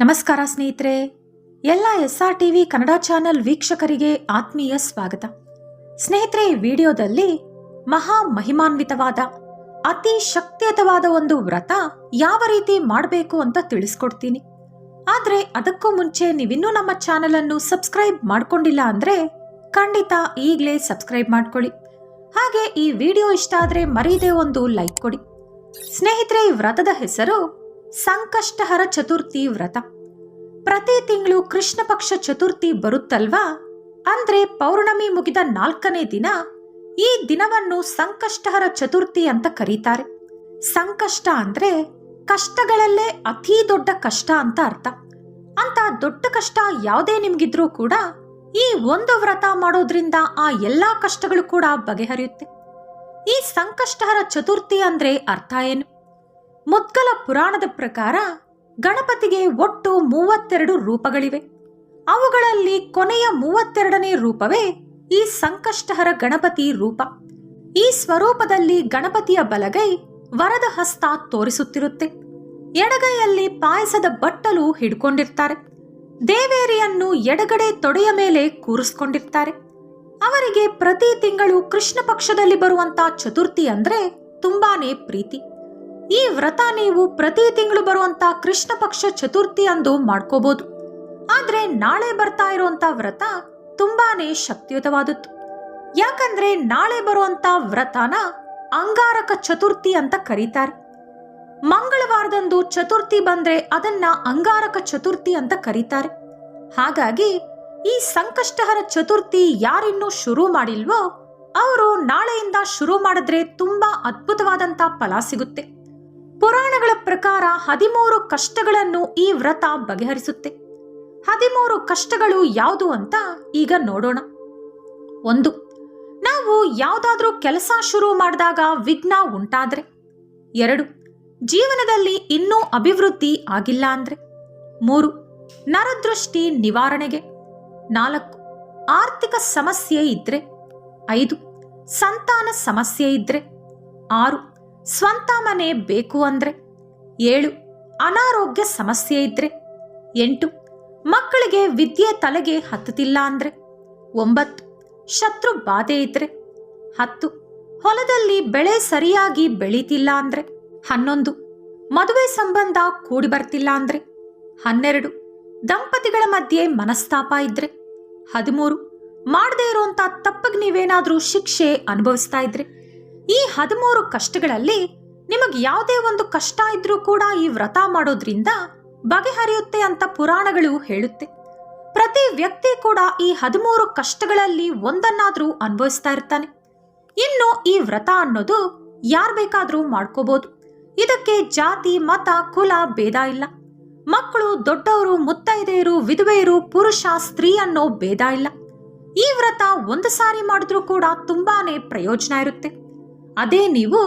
ನಮಸ್ಕಾರ ಸ್ನೇಹಿತರೆ, ಎಲ್ಲ S R TV Kannada channel ವೀಕ್ಷಕರಿಗೆ ಆತ್ಮೀಯ ಸ್ವಾಗತ. ಸ್ನೇಹಿತರೆ, ಈ ವಿಡಿಯೋದಲ್ಲಿ ಮಹಾ ಮಹಿಮಾನ್ವಿತವಾದ, ಅತಿ ಶಕ್ತಿಯುತವಾದ ಒಂದು ವ್ರತ ಯಾವ ರೀತಿ ಮಾಡಬೇಕು ಅಂತ ತಿಳಿಸ್ಕೊಡ್ತೀನಿ. ಆದ್ರೆ, ಅದಕ್ಕೂ ಮುಂಚೆ ನೀವಿನ್ನೂ ನಮ್ಮ ಚಾನೆಲ್ ಅನ್ನು ಸಬ್ಸ್ಕ್ರೈಬ್ ಮಾಡ್ಕೊಂಡಿಲ್ಲ ಅಂದ್ರೆ ಖಂಡಿತ ಈಗಲೇ ಸಬ್ಸ್ಕ್ರೈಬ್ ಮಾಡ್ಕೊಳ್ಳಿ. ಹಾಗೆ ಈ ವಿಡಿಯೋ ಇಷ್ಟ ಆದರೆ ಮರೀದೆ ಒಂದು ಲೈಕ್ ಕೊಡಿ. ಸ್ನೇಹಿತರೆ, ಈ ವ್ರತದ ಹೆಸರು ಸಂಕಷ್ಟಹರ ಚತುರ್ಥಿ ವ್ರತ. ಪ್ರತಿ ತಿಂಗಳು ಕೃಷ್ಣ ಪಕ್ಷ ಚತುರ್ಥಿ ಬರುತ್ತಲ್ವಾ? ಅಂದ್ರೆ ಪೌರ್ಣಮಿ ಮುಗಿದ ನಾಲ್ಕನೇ ದಿನ ಈ ದಿನವನ್ನು ಸಂಕಷ್ಟಹರ ಚತುರ್ಥಿ ಅಂತ ಕರೀತಾರೆ. ಸಂಕಷ್ಟ ಅಂದ್ರೆ ಕಷ್ಟಗಳಲ್ಲೇ ಅತಿ ದೊಡ್ಡ ಕಷ್ಟ ಅಂತ ಅರ್ಥ. ಅಂತ ದೊಡ್ಡ ಕಷ್ಟ ಯಾವುದೇ ನಿಮ್ಗಿದ್ರೂ ಕೂಡ ಈ ಒಂದು ವ್ರತ ಮಾಡೋದ್ರಿಂದ ಆ ಎಲ್ಲಾ ಕಷ್ಟಗಳು ಕೂಡ ಬಗೆಹರಿಯುತ್ತೆ. ಈ ಸಂಕಷ್ಟಹರ ಚತುರ್ಥಿ ಅಂದ್ರೆ ಅರ್ಥ ಏನು? ಮುದ್ಗಲ ಪುರಾಣದ ಪ್ರಕಾರ ಗಣಪತಿಗೆ ಒಟ್ಟು ಮೂವತ್ತೆರಡು ರೂಪಗಳಿವೆ. ಅವುಗಳಲ್ಲಿ ಕೊನೆಯ ಮೂವತ್ತೆರಡನೇ ರೂಪವೇ ಈ ಸಂಕಷ್ಟಹರ ಗಣಪತಿ ರೂಪ. ಈ ಸ್ವರೂಪದಲ್ಲಿ ಗಣಪತಿಯ ಬಲಗೈ ವರದ ಹಸ್ತ ತೋರಿಸುತ್ತಿರುತ್ತೆ. ಎಡಗೈಯಲ್ಲಿ ಪಾಯಸದ ಬಟ್ಟಲು ಹಿಡ್ಕೊಂಡಿರ್ತಾರೆ. ದೇವೇರಿಯನ್ನು ಎಡಗಡೆ ತೊಡೆಯ ಮೇಲೆ ಕೂರಿಸ್ಕೊಂಡಿರ್ತಾರೆ. ಅವರಿಗೆ ಪ್ರತಿ ತಿಂಗಳು ಕೃಷ್ಣ ಪಕ್ಷದಲ್ಲಿ ಬರುವಂತ ಚತುರ್ಥಿ ಅಂದ್ರೆ ತುಂಬಾನೇ ಪ್ರೀತಿ. ಈ ವ್ರತ ನೀವು ಪ್ರತಿ ತಿಂಗಳು ಬರುವಂತ ಕೃಷ್ಣ ಪಕ್ಷ ಚತುರ್ಥಿ ಅಂದು ಮಾಡ್ಕೋಬಹುದು ಆದ್ರೆ ನಾಳೆ ಬರ್ತಾ ಇರುವಂತ ವ್ರತ ತುಂಬಾನೇ ಶಕ್ತಿಯುತವಾದದ್ದು. ಯಾಕಂದ್ರೆ ನಾಳೆ ಬರುವಂತ ವ್ರತನ ಅಂಗಾರಕ ಚತುರ್ಥಿ ಅಂತ ಕರೀತಾರೆ. ಮಂಗಳವಾರದಂದು ಚತುರ್ಥಿ ಬಂದ್ರೆ ಅದನ್ನ ಅಂಗಾರಕ ಚತುರ್ಥಿ ಅಂತ ಕರೀತಾರೆ. ಹಾಗಾಗಿ ಈ ಸಂಕಷ್ಟಹರ ಚತುರ್ಥಿ ಯಾರಿನ್ನೂ ಶುರು ಮಾಡಿಲ್ವೋ, ಅವರು ನಾಳೆಯಿಂದ ಶುರು ಮಾಡಿದ್ರೆ ತುಂಬಾ ಅದ್ಭುತವಾದಂತ ಫಲ ಸಿಗುತ್ತೆ. ಪುರಾಣಗಳ ಪ್ರಕಾರ ಹದಿಮೂರು ಕಷ್ಟಗಳನ್ನು ಈ ವ್ರತ ಬಗೆಹರಿಸುತ್ತೆ. ಹದಿಮೂರು ಕಷ್ಟಗಳು ಯಾವುದು ಅಂತ ಈಗ ನೋಡೋಣ. ಒಂದು, ನಾವು ಯಾವುದಾದ್ರೂ ಕೆಲಸ ಶುರು ಮಾಡಿದಾಗ ವಿಘ್ನ ಉಂಟಾದ್ರೆ. ಎರಡು, ಜೀವನದಲ್ಲಿ ಇನ್ನೂ ಅಭಿವೃದ್ಧಿ ಆಗಿಲ್ಲ ಅಂದ್ರೆ. ಮೂರು, ನರದೃಷ್ಟಿ ನಿವಾರಣೆಗೆ. ನಾಲ್ಕು, ಆರ್ಥಿಕ ಸಮಸ್ಯೆ ಇದ್ರೆ. ಐದು, ಸಂತಾನ ಸಮಸ್ಯೆ ಇದ್ರೆ. ಆರು ಸ್ವಂತ ಮನೆ ಬೇಕು ಅಂದ್ರೆ ಏಳು, ಅನಾರೋಗ್ಯ ಸಮಸ್ಯೆ ಇದ್ರೆ ಎಂಟು, ಮಕ್ಕಳಿಗೆ ವಿದ್ಯೆ ತಲೆಗೆ ಹತ್ತುತ್ತಿಲ್ಲ ಅಂದ್ರೆ ಒಂಬತ್ತು, ಶತ್ರು ಬಾಧೆ ಇದ್ರೆ ಹತ್ತು, ಹೊಲದಲ್ಲಿ ಬೆಳೆ ಸರಿಯಾಗಿ ಬೆಳೀತಿಲ್ಲ ಅಂದ್ರೆ ಹನ್ನೊಂದು, ಮದುವೆ ಸಂಬಂಧ ಕೂಡಿ ಬರ್ತಿಲ್ಲ ಅಂದ್ರೆ ಹನ್ನೆರಡು, ದಂಪತಿಗಳ ಮಧ್ಯೆ ಮನಸ್ತಾಪ ಇದ್ರೆ ಹದಿಮೂರು, ಮಾಡದೇ ಇರುವಂತ ತಪ್ಪಿಗೆ ನೀವೇನಾದ್ರೂ ಶಿಕ್ಷೆ ಅನುಭವಿಸ್ತಾ ಇದ್ರೆ ಈ ಹದಿಮೂರು ಕಷ್ಟಗಳಲ್ಲಿ ನಿಮಗೆ ಯಾವುದೇ ಒಂದು ಕಷ್ಟ ಇದ್ರೂ ಕೂಡ ಈ ವ್ರತ ಮಾಡೋದ್ರಿಂದ ಬಗೆಹರಿಯುತ್ತೆ ಅಂತ ಪುರಾಣಗಳು ಹೇಳುತ್ತೆ. ಪ್ರತಿ ವ್ಯಕ್ತಿ ಕೂಡ ಈ ಹದಿಮೂರು ಕಷ್ಟಗಳಲ್ಲಿ ಒಂದನ್ನಾದ್ರೂ ಅನುಭವಿಸ್ತಾ ಇರ್ತಾನೆ. ಇನ್ನು ಈ ವ್ರತ ಅನ್ನೋದು ಯಾರ್ ಬೇಕಾದ್ರೂ ಮಾಡ್ಕೋಬಹುದು ಇದಕ್ಕೆ ಜಾತಿ, ಮತ, ಕುಲ ಭೇದ ಇಲ್ಲ. ಮಕ್ಕಳು, ದೊಡ್ಡವರು, ಮುತ್ತೈದೆಯರು, ವಿಧವೆಯರು, ಪುರುಷ, ಸ್ತ್ರೀ ಅನ್ನೋ ಭೇದ ಇಲ್ಲ. ಈ ವ್ರತ ಒಂದು ಸಾರಿ ಮಾಡಿದ್ರೂ ಕೂಡ ತುಂಬಾನೇ ಪ್ರಯೋಜನ ಇರುತ್ತೆ. ಅದೇ ನೀವು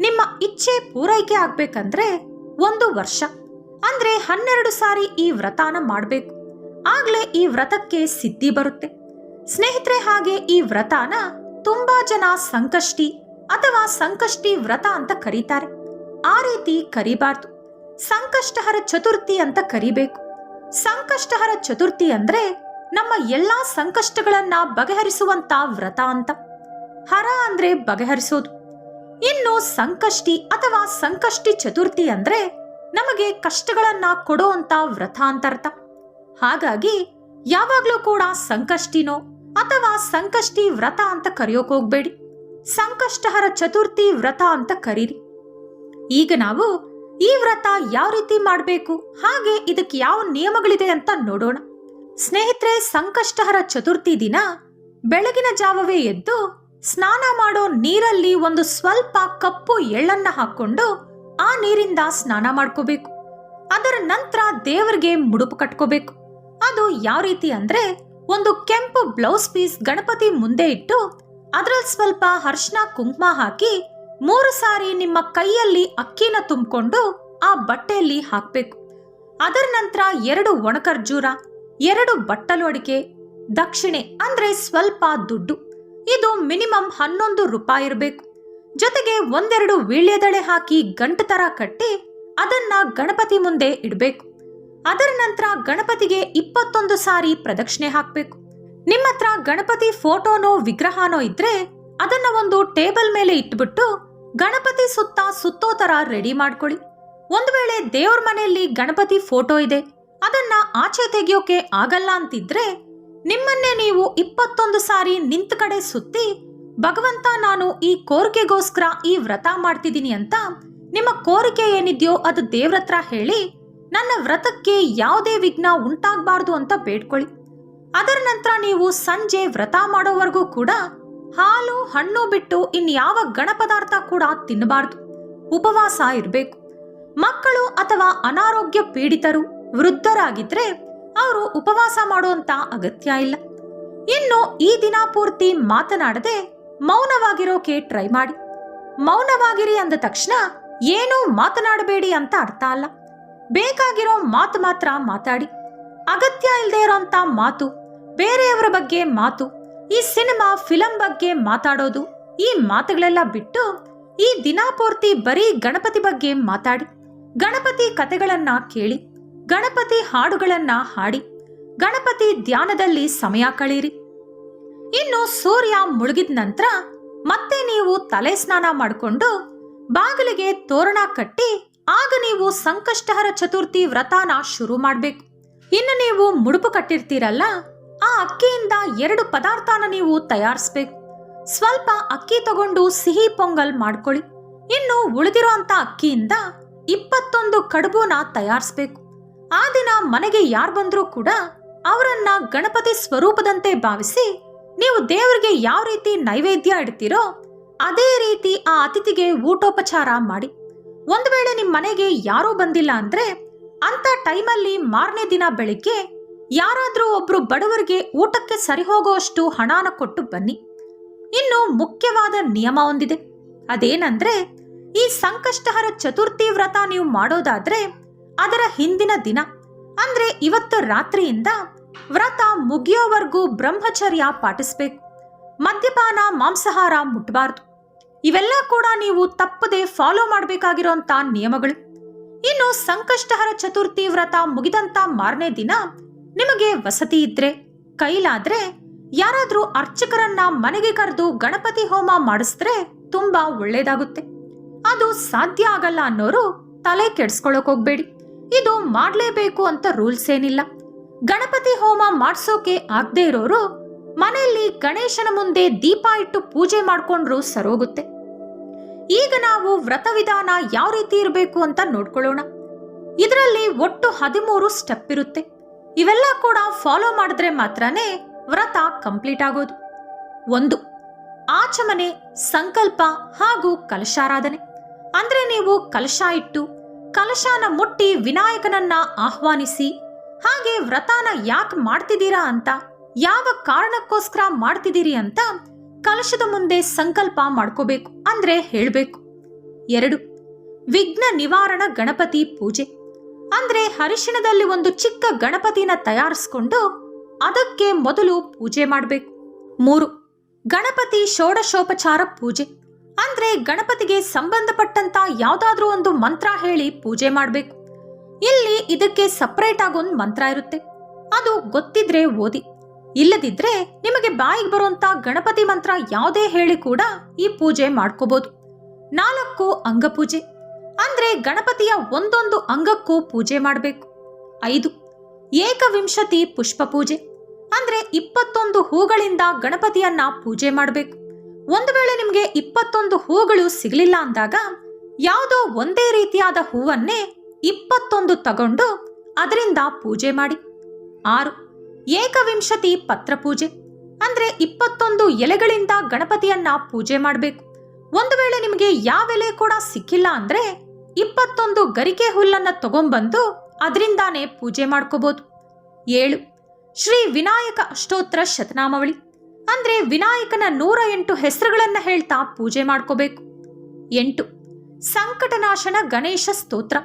ನಿಮ್ಮ ಇಚ್ಛೆ ಪೂರೈಕೆ ಆಗ್ಬೇಕಂದ್ರೆ ಒಂದು ವರ್ಷ, ಅಂದ್ರೆ ಹನ್ನೆರಡು ಸಾರಿ ಈ ವ್ರತಾನ ಮಾಡಬೇಕು. ಆಗ್ಲೇ ಈ ವ್ರತಕ್ಕೆ ಸಿದ್ಧಿ ಬರುತ್ತೆ. ಸ್ನೇಹಿತರೆ, ಹಾಗೆ ಈ ವ್ರತಾನ ತುಂಬಾ ಜನ ಸಂಕಷ್ಟಿ ಅಥವಾ ಸಂಕಷ್ಟಿ ವ್ರತ ಅಂತ ಕರೀತಾರೆ. ಆ ರೀತಿ ಕರಿಬಾರ್ದು. ಸಂಕಷ್ಟಹರ ಚತುರ್ಥಿ ಅಂತ ಕರಿಬೇಕು. ಸಂಕಷ್ಟಹರ ಚತುರ್ಥಿ ಅಂದ್ರೆ ನಮ್ಮ ಎಲ್ಲಾ ಸಂಕಷ್ಟಗಳನ್ನ ಬಗೆಹರಿಸುವಂತ ವ್ರತ ಅಂತ. ಹರ ಅಂದ್ರೆ ಬಗೆಹರಿಸೋದು. ಇನ್ನು ಸಂಕಷ್ಟಿ ಅಥವಾ ಸಂಕಷ್ಟಿ ಚತುರ್ಥಿ ಅಂದ್ರೆ ನಮಗೆ ಕಷ್ಟಗಳನ್ನ ಕೊಡುವಂತ ವ್ರತ ಅಂತರ್ಥ ಹಾಗಾಗಿ ಯಾವಾಗ್ಲೂ ಕೂಡ ಸಂಕಷ್ಟಿನೋ ಅಥವಾ ಸಂಕಷ್ಟಿ ವ್ರತ ಅಂತ ಕರೆಯೋಕ್ ಹೋಗ್ಬೇಡಿ. ಸಂಕಷ್ಟಹರ ಚತುರ್ಥಿ ವ್ರತ ಅಂತ ಕರೀರಿ. ಈಗ ನಾವು ಈ ವ್ರತ ಯಾವ ರೀತಿ ಮಾಡಬೇಕು, ಹಾಗೆ ಇದಕ್ಕೆ ಯಾವ ನಿಯಮಗಳಿದೆ ಅಂತ ನೋಡೋಣ. ಸ್ನೇಹಿತರೆ, ಸಂಕಷ್ಟಹರ ಚತುರ್ಥಿ ದಿನ ಬೆಳಗಿನ ಜಾವವೇ ಎದ್ದು ಸ್ನಾನ ಮಾಡೋ ನೀರಲ್ಲಿ ಒಂದು ಸ್ವಲ್ಪ ಕಪ್ಪು ಎಳ್ಳನ್ನ ಹಾಕೊಂಡು ಆ ನೀರಿಂದ ಸ್ನಾನ ಮಾಡ್ಕೋಬೇಕು. ಅದರ ನಂತರ ದೇವರಿಗೆ ಮುಡುಪು ಕಟ್ಕೋಬೇಕು. ಅದು ಯಾವ ರೀತಿ ಅಂದ್ರೆ ಒಂದು ಕೆಂಪು ಬ್ಲೌಸ್ ಪೀಸ್ ಗಣಪತಿ ಮುಂದೆ ಇಟ್ಟು ಅದರಲ್ಲಿ ಸ್ವಲ್ಪ ಅರ್ಶನ ಕುಂಕುಮ ಹಾಕಿ ಮೂರು ಸಾರಿ ನಿಮ್ಮ ಕೈಯಲ್ಲಿ ಅಕ್ಕಿನ ತುಂಬಿಕೊಂಡು ಆ ಬಟ್ಟೆಯಲ್ಲಿ ಹಾಕ್ಬೇಕು. ಅದರ ನಂತರ ಎರಡು ಒಣಕರ್ಜೂರ, ಎರಡು ಬಟ್ಟಲು ಅಡಿಕೆ, ದಕ್ಷಿಣೆ ಅಂದ್ರೆ ಸ್ವಲ್ಪ ದುಡ್ಡು. ಇದು ಮಿನಿಮಮ್ ಹನ್ನೊಂದು ರೂಪಾಯಿ ಇರಬೇಕು. ಜೊತೆಗೆ ಒಂದೆರಡು ವೀಳ್ಯದಳೆ ಹಾಕಿ ಗಂಟು ತರ ಕಟ್ಟಿ ಅದನ್ನ ಗಣಪತಿ ಮುಂದೆ ಇಡಬೇಕು. ಅದರ ನಂತರ ಗಣಪತಿಗೆ ಇಪ್ಪತ್ತೊಂದು ಸಾರಿ ಪ್ರದಕ್ಷಿಣೆ ಹಾಕಬೇಕು. ನಿಮ್ಮ ಹತ್ರ ಗಣಪತಿ ಫೋಟೋನೋ ವಿಗ್ರಹನೋ ಇದ್ರೆ ಅದನ್ನ ಒಂದು ಟೇಬಲ್ ಮೇಲೆ ಇಟ್ಬಿಟ್ಟು ಗಣಪತಿ ಸುತ್ತ ಸುತ್ತೋ ತರ ರೆಡಿ ಮಾಡ್ಕೊಳ್ಳಿ. ಒಂದು ವೇಳೆ ದೇವ್ರ ಮನೆಯಲ್ಲಿ ಗಣಪತಿ ಫೋಟೋ ಇದೆ, ಅದನ್ನ ಆಚೆ ತೆಗೆಯೋಕೆ ಆಗಲ್ಲ ಅಂತಿದ್ರೆ ನಿಮ್ಮನ್ನೇ ನೀವು ಇಪ್ಪತ್ತೊಂದು ಸಾರಿ ನಿಂತ ಕಡೆ ಸುತ್ತಿ, ಭಗವಂತ ನಾನು ಈ ಕೋರಿಕೆಗೋಸ್ಕರ ಈ ವ್ರತ ಮಾಡ್ತಿದ್ದೀನಿ ಅಂತ ನಿಮ್ಮ ಕೋರಿಕೆ ಏನಿದೆಯೋ ಅದು ದೇವ್ರತ್ರ ಹೇಳಿ ನನ್ನ ವ್ರತಕ್ಕೆ ಯಾವುದೇ ವಿಘ್ನ ಉಂಟಾಗಬಾರ್ದು ಅಂತ ಬೇಡ್ಕೊಳ್ಳಿ. ಅದರ ನಂತರ ನೀವು ಸಂಜೆ ವ್ರತ ಮಾಡೋವರೆಗೂ ಕೂಡ ಹಾಲು, ಹಣ್ಣು ಬಿಟ್ಟು ಇನ್ಯಾವ ಗಣ ಪದಾರ್ಥ ಕೂಡ ತಿನ್ನಬಾರ್ದು. ಉಪವಾಸ ಇರಬೇಕು. ಮಕ್ಕಳು ಅಥವಾ ಅನಾರೋಗ್ಯ ಪೀಡಿತರು, ವೃದ್ಧರಾಗಿದ್ರೆ ಅವರು ಉಪವಾಸ ಮಾಡುವಂತ ಅಗತ್ಯ ಇಲ್ಲ. ಇನ್ನು ಈ ದಿನ ಪೂರ್ತಿ ಮಾತನಾಡದೆ ಮೌನವಾಗಿರೋಕೆ ಟ್ರೈ ಮಾಡಿ. ಮೌನವಾಗಿರಿ ಅಂದ ತಕ್ಷಣ ಏನೂ ಮಾತನಾಡಬೇಡಿ ಅಂತ ಅರ್ಥ ಅಲ್ಲ. ಬೇಕಾಗಿರೋ ಮಾತು ಮಾತ್ರ ಮಾತಾಡಿ. ಅಗತ್ಯ ಇಲ್ಲದೆ ಇರೋಂಥ ಮಾತು, ಬೇರೆಯವರ ಬಗ್ಗೆ ಮಾತು, ಈ ಸಿನಿಮಾ, ಫಿಲಂ ಬಗ್ಗೆ ಮಾತಾಡೋದು, ಈ ಮಾತುಗಳೆಲ್ಲ ಬಿಟ್ಟು ಈ ದಿನಾಪೂರ್ತಿ ಬರೀ ಗಣಪತಿ ಬಗ್ಗೆ ಮಾತಾಡಿ. ಗಣಪತಿ ಕತೆಗಳನ್ನ ಕೇಳಿ ಗಣಪತಿ ಹಾಡುಗಳನ್ನ ಹಾಡಿ, ಗಣಪತಿ ಧ್ಯಾನದಲ್ಲಿ ಸಮಯ ಕಳೀರಿ. ಇನ್ನು ಸೂರ್ಯ ಮುಳುಗಿದ ನಂತರ ಮತ್ತೆ ನೀವು ತಲೆ ಸ್ನಾನ ಮಾಡಿಕೊಂಡು ಬಾಗಿಲಿಗೆ ತೋರಣ ಕಟ್ಟಿ, ಆಗ ನೀವು ಸಂಕಷ್ಟಹರ ಚತುರ್ಥಿ ವ್ರತನ ಶುರು ಮಾಡಬೇಕು. ಇನ್ನು ನೀವು ಮುಡುಪು ಕಟ್ಟಿರ್ತೀರಲ್ಲ, ಆ ಅಕ್ಕಿಯಿಂದ ಎರಡು ಪದಾರ್ಥನ ನೀವು ತಯಾರಿಸ್ಬೇಕು. ಸ್ವಲ್ಪ ಅಕ್ಕಿ ತಗೊಂಡು ಸಿಹಿ ಪೊಂಗಲ್ ಮಾಡ್ಕೊಳ್ಳಿ. ಇನ್ನು ಉಳಿದಿರುವಂತ ಅಕ್ಕಿಯಿಂದ ಇಪ್ಪತ್ತೊಂದು ಕಡುಬುನ ತಯಾರಿಸ್ಬೇಕು. ಆ ದಿನ ಮನೆಗೆ ಯಾರು ಬಂದ್ರೂ ಕೂಡ ಅವರನ್ನ ಗಣಪತಿ ಸ್ವರೂಪದಂತೆ ಭಾವಿಸಿ ನೀವು ದೇವರಿಗೆ ಯಾವ ರೀತಿ ನೈವೇದ್ಯ ಇಡ್ತೀರೋ ಅದೇ ರೀತಿ ಆ ಅತಿಥಿಗೆ ಊಟೋಪಚಾರ ಮಾಡಿ. ಒಂದು ವೇಳೆ ನಿಮ್ಮ ಮನೆಗೆ ಯಾರೂ ಬಂದಿಲ್ಲ ಅಂದ್ರೆ ಅಂತ ಟೈಮಲ್ಲಿ ಮಾರನೇ ದಿನ ಬೆಳಿಗ್ಗೆ ಯಾರಾದ್ರೂ ಒಬ್ರು ಬಡವರಿಗೆ ಊಟಕ್ಕೆ ಸರಿ ಹೋಗುವಷ್ಟು ಹಣನ ಕೊಟ್ಟು ಬನ್ನಿ. ಇನ್ನು ಮುಖ್ಯವಾದ ನಿಯಮ ಒಂದಿದೆ. ಅದೇನಂದ್ರೆ ಈ ಸಂಕಷ್ಟಹರ ಚತುರ್ಥಿ ವ್ರತ ನೀವು ಮಾಡೋದಾದ್ರೆ ಅದರ ಹಿಂದಿನ ದಿನ. ಅಂದ್ರೆ ಇವತ್ತು ರಾತ್ರಿಯಿಂದ ವ್ರತ ಮುಗಿಯೋವರೆಗೂ ಬ್ರಹ್ಮಚರ್ಯ ಪಾಟಿಸ್ಬೇಕು. ಮದ್ಯಪಾನ, ಮಾಂಸಾಹಾರ ಮುಟ್ಬಾರ್ದು. ಇವೆಲ್ಲ ಕೂಡ ನೀವು ತಪ್ಪದೆ ಫಾಲೋ ಮಾಡಬೇಕಾಗಿರೋಂಥ ನಿಯಮಗಳು. ಇನ್ನು ಸಂಕಷ್ಟಹರ ಚತುರ್ಥಿ ವ್ರತ ಮುಗಿದಂತ ಮಾರನೇ ದಿನ ನಿಮಗೆ ವಸತಿ ಇದ್ರೆ, ಕೈಲಾದ್ರೆ ಯಾರಾದ್ರೂ ಅರ್ಚಕರನ್ನ ಮನೆಗೆ ಕರೆದು ಗಣಪತಿ ಹೋಮ ಮಾಡಿಸಿದ್ರೆ ತುಂಬಾ ಒಳ್ಳೇದಾಗುತ್ತೆ. ಅದು ಸಾಧ್ಯ ಆಗಲ್ಲ ಅನ್ನೋರು ತಲೆ ಕೆಡ್ಸ್ಕೊಳಕ್ ಹೋಗ್ಬೇಡಿ. ಇದು ಮಾಡಲೇಬೇಕು ಅಂತ ರೂಲ್ಸ್ ಏನಿಲ್ಲ. ಗಣಪತಿ ಹೋಮ ಮಾಡ್ಸೋಕೆ ಆಗದೆ ಇರೋರು ಮನೆಯಲ್ಲಿ ಗಣೇಶನ ಮುಂದೆ ದೀಪ ಇಟ್ಟು ಪೂಜೆ ಮಾಡ್ಕೊಂಡ್ರು ಸರೋಗುತ್ತೆ. ಈಗ ನಾವು ವ್ರತ ವಿಧಾನ ಯಾವ ರೀತಿ ಇರಬೇಕು ಅಂತ ನೋಡ್ಕೊಳ್ಳೋಣ. ಇದರಲ್ಲಿ ಒಟ್ಟು ಹದಿಮೂರು ಸ್ಟೆಪ್ ಇರುತ್ತೆ. ಇವೆಲ್ಲ ಕೂಡ ಫಾಲೋ ಮಾಡಿದ್ರೆ ಮಾತ್ರನೇ ವ್ರತ ಕಂಪ್ಲೀಟ್ ಆಗೋದು. ಒಂದು, ಆಚಮನೆ, ಸಂಕಲ್ಪ ಹಾಗೂ ಕಲಶಾರಾಧನೆ. ಅಂದ್ರೆ ನೀವು ಕಲಶ ಇಟ್ಟು ಕಲಶನ ಮುಟ್ಟಿ ವಿನಾಯಕನನ್ನ ಆಹ್ವಾನಿಸಿ, ಹಾಗೆ ವ್ರತಾನ ಯಾಕೆ ಮಾಡ್ತಿದ್ದೀರಾ ಅಂತ? ಯಾವ ಕಾರಣಕ್ಕೋಸ್ಕರ ಮಾಡ್ತಿದ್ದೀರಿ ಅಂತ ಕಲಶದ ಮುಂದೆ ಸಂಕಲ್ಪ ಮಾಡ್ಕೋಬೇಕು ಅಂದ್ರೆ ಹೇಳಬೇಕು. ಎರಡು, ವಿಘ್ನ ನಿವಾರಣ ಗಣಪತಿ ಪೂಜೆ. ಅಂದ್ರೆ ಹರಿಶಿಣದಲ್ಲಿ ಒಂದು ಚಿಕ್ಕ ಗಣಪತಿನ ತಯಾರಿಸ್ಕೊಂಡು ಅದಕ್ಕೆ ಮೊದಲು ಪೂಜೆ ಮಾಡಬೇಕು. ಮೂರು, ಗಣಪತಿ ಷೋಡಶೋಪಚಾರ ಪೂಜೆ. ಅಂದ್ರೆ ಗಣಪತಿಗೆ ಸಂಬಂಧಪಟ್ಟಂತ ಯಾವ್ದಾದ್ರೂ ಒಂದು ಮಂತ್ರ ಹೇಳಿ ಪೂಜೆ ಮಾಡಬೇಕು. ಇಲ್ಲಿ ಇದಕ್ಕೆ ಸಪರೇಟ್ ಆಗೊಂದು ಮಂತ್ರ ಇರುತ್ತೆ. ಅದು ಗೊತ್ತಿದ್ರೆ ಓದಿ. ಇಲ್ಲದಿದ್ರೆ ನಿಮಗೆ ಬಾಯಿಗೆ ಬರುವಂತ ಗಣಪತಿ ಮಂತ್ರ ಯಾವುದೇ ಹೇಳಿ ಕೂಡ ಈ ಪೂಜೆ ಮಾಡ್ಕೋಬಹುದು ನಾಲ್ಕು ಅಂಗಪೂಜೆ ಅಂದ್ರೆ ಗಣಪತಿಯ ಒಂದೊಂದು ಅಂಗಕ್ಕೂ ಪೂಜೆ ಮಾಡಬೇಕು. ಐದು. ಏಕವಿಂಶತಿ ಪುಷ್ಪ ಪೂಜೆ. ಅಂದ್ರೆ ಇಪ್ಪತ್ತೊಂದು ಹೂಗಳಿಂದ ಗಣಪತಿಯನ್ನ ಪೂಜೆ ಮಾಡಬೇಕು. ಒಂದು ವೇಳೆ ನಿಮಗೆ ಇಪ್ಪತ್ತೊಂದು ಹೂಗಳು ಸಿಗಲಿಲ್ಲ ಅಂದಾಗ ಯಾವುದೋ ಒಂದೇ ರೀತಿಯಾದ ಹೂವನ್ನೇ ಇಪ್ಪತ್ತೊಂದು ತಗೊಂಡು ಅದರಿಂದ ಪೂಜೆ ಮಾಡಿ. ಆರು, ಏಕವಿಂಶತಿ ಪತ್ರ ಪೂಜೆ. ಅಂದ್ರೆ ಇಪ್ಪತ್ತೊಂದು ಎಲೆಗಳಿಂದ ಗಣಪತಿಯನ್ನ ಪೂಜೆ ಮಾಡಬೇಕು. ಒಂದು ವೇಳೆ ನಿಮಗೆ ಯಾವ ಎಲೆ ಕೂಡ ಸಿಕ್ಕಿಲ್ಲ ಅಂದ್ರೆ ಇಪ್ಪತ್ತೊಂದು ಗರಿಕೆ ಹುಲ್ಲನ್ನ ತಗೊಂಬಂದು ಅದರಿಂದಾನೇ ಪೂಜೆ ಮಾಡ್ಕೋಬಹುದು ಏಳು, ಶ್ರೀ ವಿನಾಯಕ ಅಷ್ಟೋತ್ತರ ಶತನಾಮಾವಳಿ. ಅಂದ್ರೆ ವಿನಾಯಕನ ನೂರ ಎಂಟು ಹೆಸರುಗಳನ್ನ ಹೇಳ್ತಾ ಪೂಜೆ ಮಾಡ್ಕೋಬೇಕು. ಎಂಟು, ಸಂಕಟನಾಶನ ಗಣೇಶ ಸ್ತೋತ್ರ.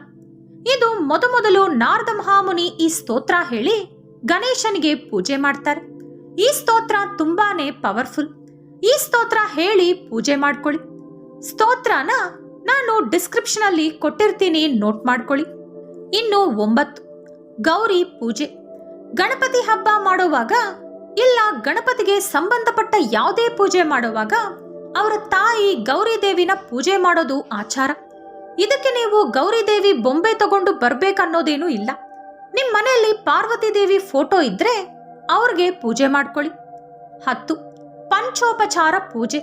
ಇದು ಮೊದಮೊದಲು ನಾರದ ಮಹಾಮುನಿ ಈ ಸ್ತೋತ್ರ ಹೇಳಿ ಗಣೇಶನಿಗೆ ಪೂಜೆ ಮಾಡ್ತಾರೆ. ಈ ಸ್ತೋತ್ರ ತುಂಬಾನೇ ಪವರ್ಫುಲ್. ಈ ಸ್ತೋತ್ರ ಹೇಳಿ ಪೂಜೆ ಮಾಡ್ಕೊಳ್ಳಿ. ಸ್ತೋತ್ರನ ನಾನು ಡಿಸ್ಕ್ರಿಪ್ಷನ್ ಅಲ್ಲಿ ಕೊಟ್ಟಿರ್ತೀನಿ, ನೋಟ್ ಮಾಡ್ಕೊಳ್ಳಿ. ಇನ್ನು ಒಂಬತ್ತು, ಗೌರಿ ಪೂಜೆ. ಗಣಪತಿ ಹಬ್ಬ ಮಾಡುವಾಗ ಇಲ್ಲ ಗಣಪತಿಗೆ ಸಂಬಂಧಪಟ್ಟ ಯಾವುದೇ ಪೂಜೆ ಮಾಡುವಾಗ ಅವರ ತಾಯಿ ಗೌರಿ ದೇವಿನ ಪೂಜೆ ಮಾಡೋದು ಆಚಾರ. ಇದಕ್ಕೆ ನೀವು ಗೌರಿ ದೇವಿ ಬೊಂಬೆ ತಗೊಂಡು ಬರ್ಬೇಕನ್ನೋದೇನೂ ಇಲ್ಲ. ನಿಮ್ಮ ಮನೆಯಲ್ಲಿ ಪಾರ್ವತಿ ದೇವಿ ಫೋಟೋ ಇದ್ರೆ ಅವ್ರಿಗೆ ಪೂಜೆ ಮಾಡ್ಕೊಳ್ಳಿ. ಹತ್ತು, ಪಂಚೋಪಚಾರ ಪೂಜೆ.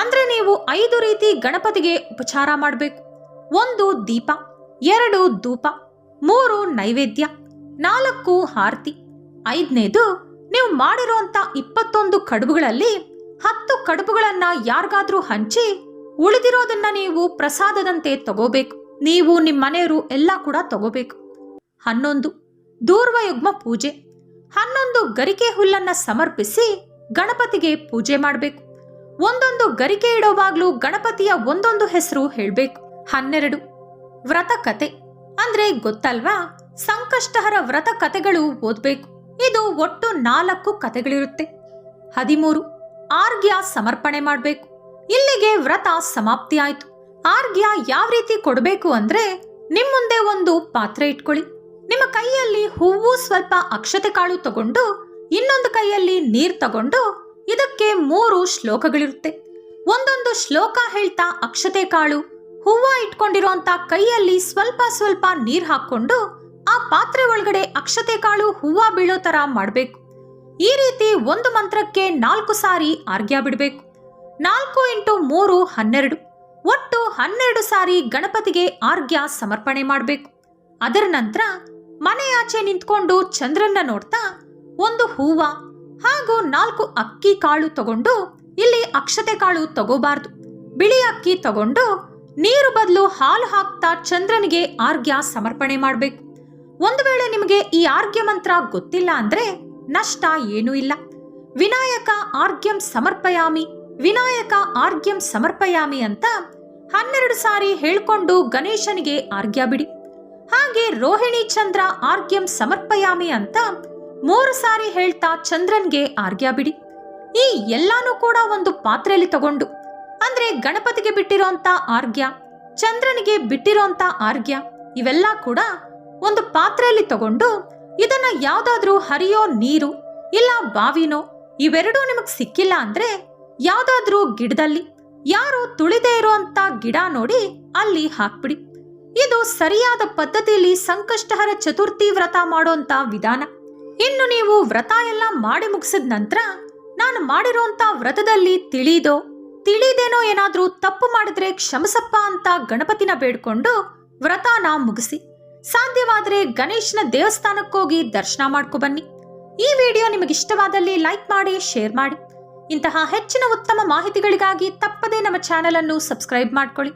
ಅಂದ್ರೆ ನೀವು ಐದು ರೀತಿ ಗಣಪತಿಗೆ ಉಪಚಾರ ಮಾಡಬೇಕು. ಒಂದು ದೀಪ, ಎರಡು ಧೂಪ, ಮೂರು ನೈವೇದ್ಯ, ನಾಲ್ಕು ಆರತಿ, ಐದನೇದು ನೀವು ಮಾಡಿರುವಂತ ಇಪ್ಪತ್ತೊಂದು ಕಡುಬುಗಳಲ್ಲಿ ಹತ್ತು ಕಡುಬುಗಳನ್ನ ಯಾರಿಗಾದ್ರೂ ಹಂಚಿ ಉಳಿದಿರೋದನ್ನ ನೀವು ಪ್ರಸಾದದಂತೆ ತಗೋಬೇಕು. ನೀವು ನಿಮ್ಮ ಮನೆಯವರು ಎಲ್ಲ ಕೂಡ ತಗೋಬೇಕು. ಹನ್ನೊಂದು ದೂರ್ವಯುಗ್ಮ ಪೂಜೆ. ಹನ್ನೊಂದು, ಗರಿಕೆ ಹುಲ್ಲನ್ನ ಸಮರ್ಪಿಸಿ ಗಣಪತಿಗೆ ಪೂಜೆ ಮಾಡಬೇಕು. ಒಂದೊಂದು ಗರಿಕೆ ಇಡೋವಾಗ್ಲೂ ಗಣಪತಿಯ ಒಂದೊಂದು ಹೆಸರು ಹೇಳಬೇಕು. ಹನ್ನೆರಡು ವ್ರತ ಕತೆ ಅಂದ್ರೆ ಗೊತ್ತಲ್ವಾ? ಸಂಕಷ್ಟಹರ ವ್ರತ ಕತೆಗಳು ಓದ್ಬೇಕು. ಇದು ಒಟ್ಟು ನಾಲ್ಕು ಕಥೆಗಳಿರುತ್ತೆ. ಹದಿಮೂರು ಆರ್ಗ್ಯ ಸಮರ್ಪಣೆ ಮಾಡಬೇಕು. ಇಲ್ಲಿಗೆ ವ್ರತ ಸಮಾಪ್ತಿ ಆಯಿತು ಆರ್ಗ್ಯ ಯಾವ ರೀತಿ ಕೊಡಬೇಕು ಅಂದ್ರೆ ನಿಮ್ಮ ಮುಂದೆ ಒಂದು ಪಾತ್ರೆ ಇಟ್ಕೊಳ್ಳಿ. ನಿಮ್ಮ ಕೈಯಲ್ಲಿ ಹೂವು ಸ್ವಲ್ಪ ಅಕ್ಷತೆ ಕಾಳು ತಗೊಂಡು, ಇನ್ನೊಂದು ಕೈಯಲ್ಲಿ ನೀರ್ ತಗೊಂಡು, ಇದಕ್ಕೆ ಮೂರು ಶ್ಲೋಕಗಳಿರುತ್ತೆ. ಒಂದೊಂದು ಶ್ಲೋಕ ಹೇಳ್ತಾ ಅಕ್ಷತೆ ಕಾಳು, ಹೂವ ಇಟ್ಕೊಂಡಿರುವಂತ ಕೈಯಲ್ಲಿ ಸ್ವಲ್ಪ ಸ್ವಲ್ಪ ನೀರ್ ಹಾಕೊಂಡು ಆ ಪಾತ್ರೆ ಒಳಗಡೆ ಅಕ್ಷತೆ ಕಾಳು ಹೂವ ಬೀಳೋ ತರ ಮಾಡಬೇಕು. ಈ ರೀತಿ ಒಂದು ಮಂತ್ರಕ್ಕೆ ನಾಲ್ಕು ಸಾರಿ ಆರ್ಗ್ಯ ಬಿಡಬೇಕು. ನಾಲ್ಕು ಇಂಟು ಮೂರು ಹನ್ನೆರಡು. ಒಟ್ಟು ಹನ್ನೆರಡು ಸಾರಿ ಗಣಪತಿಗೆ ಆರ್ಗ್ಯ ಸಮರ್ಪಣೆ ಮಾಡಬೇಕು. ಅದರ ನಂತರ ಮನೆಯಾಚೆ ನಿಂತ್ಕೊಂಡು ಚಂದ್ರನ್ನ ನೋಡ್ತಾ ಒಂದು ಹೂವ ಹಾಗೂ ನಾಲ್ಕು ಅಕ್ಕಿ ಕಾಳು ತಗೊಂಡು ಇಲ್ಲಿ ಅಕ್ಷತೆ ಕಾಳು ತಗೋಬಾರ್ದು. ಬಿಳಿ ಅಕ್ಕಿ ತಗೊಂಡು ನೀರು ಬದಲು ಹಾಲು ಹಾಕ್ತಾ ಚಂದ್ರನಿಗೆ ಆರ್ಗ್ಯ ಸಮರ್ಪಣೆ ಮಾಡಬೇಕು. ಒಂದು ವೇಳೆ ನಿಮಗೆ ಈ ಆರ್ಗ್ಯ ಮಂತ್ರ ಗೊತ್ತಿಲ್ಲ ಅಂದ್ರೆ ನಷ್ಟ ಏನೂ ಇಲ್ಲ. ವಿನಾಯಕ ಆರ್ಗ್ಯಂ ಸಮರ್ಪಯಾಮಿ, ವಿನಾಯಕ ಆರ್ಗ್ಯಂ ಸಮರ್ಪಯಾಮಿ ಅಂತ ಹನ್ನೆರಡು ಸಾರಿ ಹೇಳ್ಕೊಂಡು ಗಣೇಶನಿಗೆ ಆರ್ಗ್ಯ ಬಿಡಿ. ಹಾಗೆ ರೋಹಿಣಿ ಚಂದ್ರ ಆರ್ಗ್ಯಂ ಸಮರ್ಪಯಾಮಿ ಅಂತ ಮೂರು ಸಾರಿ ಹೇಳ್ತಾ ಚಂದ್ರನ್ಗೆ ಆರ್ಗ್ಯ ಬಿಡಿ. ಈ ಎಲ್ಲಾನು ಕೂಡ ಒಂದು ಪಾತ್ರೆಯಲ್ಲಿ ತಗೊಂಡು, ಅಂದ್ರೆ ಗಣಪತಿಗೆ ಬಿಟ್ಟಿರೋಂತ ಆರ್ಗ್ಯ ಚಂದ್ರನಿಗೆ ಬಿಟ್ಟಿರೋಂತ ಆರ್ಗ್ಯ ಇವೆಲ್ಲ ಕೂಡ ಒಂದು ಪಾತ್ರೆಯಲ್ಲಿ ತಗೊಂಡು ಇದನ್ನ ಯಾವ್ದಾದ್ರೂ ಹರಿಯೋ ನೀರು ಇಲ್ಲ ಬಾವಿನೋ ಇವೆರಡೂ ನಿಮಗೆ ಸಿಕ್ಕಿಲ್ಲ ಅಂದ್ರೆ ಯಾವ್ದಾದ್ರೂ ಗಿಡದಲ್ಲಿ ಯಾರು ತುಳಿದೇ ಇರುವಂತ ಗಿಡ ನೋಡಿ ಅಲ್ಲಿ ಹಾಕ್ಬಿಡಿ. ಇದು ಸರಿಯಾದ ಪದ್ಧತಿಯಲ್ಲಿ ಸಂಕಷ್ಟಹರ ಚತುರ್ಥಿ ವ್ರತ ಮಾಡೋಂತ ವಿಧಾನ. ಇನ್ನು ನೀವು ವ್ರತ ಎಲ್ಲ ಮಾಡಿ ಮುಗಿಸಿದ ನಂತರ ನಾನು ಮಾಡಿರುವಂತ ವ್ರತದಲ್ಲಿ ತಿಳಿದೋ, ತಿಳಿದೇನೋ ಏನಾದ್ರೂ ತಪ್ಪು ಮಾಡಿದ್ರೆ ಕ್ಷಮಸಪ್ಪ ಅಂತ ಗಣಪತಿನ ಬೇಡ್ಕೊಂಡು ವ್ರತನ ಮುಗಿಸಿ. ಸಾಧ್ಯವಾದರೆ ಗಣೇಶನ ದೇವಸ್ಥಾನಕ್ಕೋಗಿ ದರ್ಶನ ಮಾಡ್ಕೊ ಬನ್ನಿ. ಈ ವಿಡಿಯೋ ನಿಮಗೆ ಇಷ್ಟವಾದಲ್ಲಿ ಲೈಕ್ ಮಾಡಿ, ಶೇರ್ ಮಾಡಿ. ಇಂತಹ ಹೆಚ್ಚಿನ ಉತ್ತಮ ಮಾಹಿತಿಗಳಿಗಾಗಿ ತಪ್ಪದೇ ನಮ್ಮ ಚಾನೆಲ್ ಅನ್ನು ಸಬ್ಸ್ಕ್ರೈಬ್ ಮಾಡ್ಕೊಳ್ಳಿ.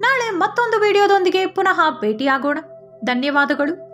ನಾಳೆ ಮತ್ತೊಂದು ವಿಡಿಯೋದೊಂದಿಗೆ ಪುನಃ ಭೇಟಿಯಾಗೋಣ. ಧನ್ಯವಾದಗಳು.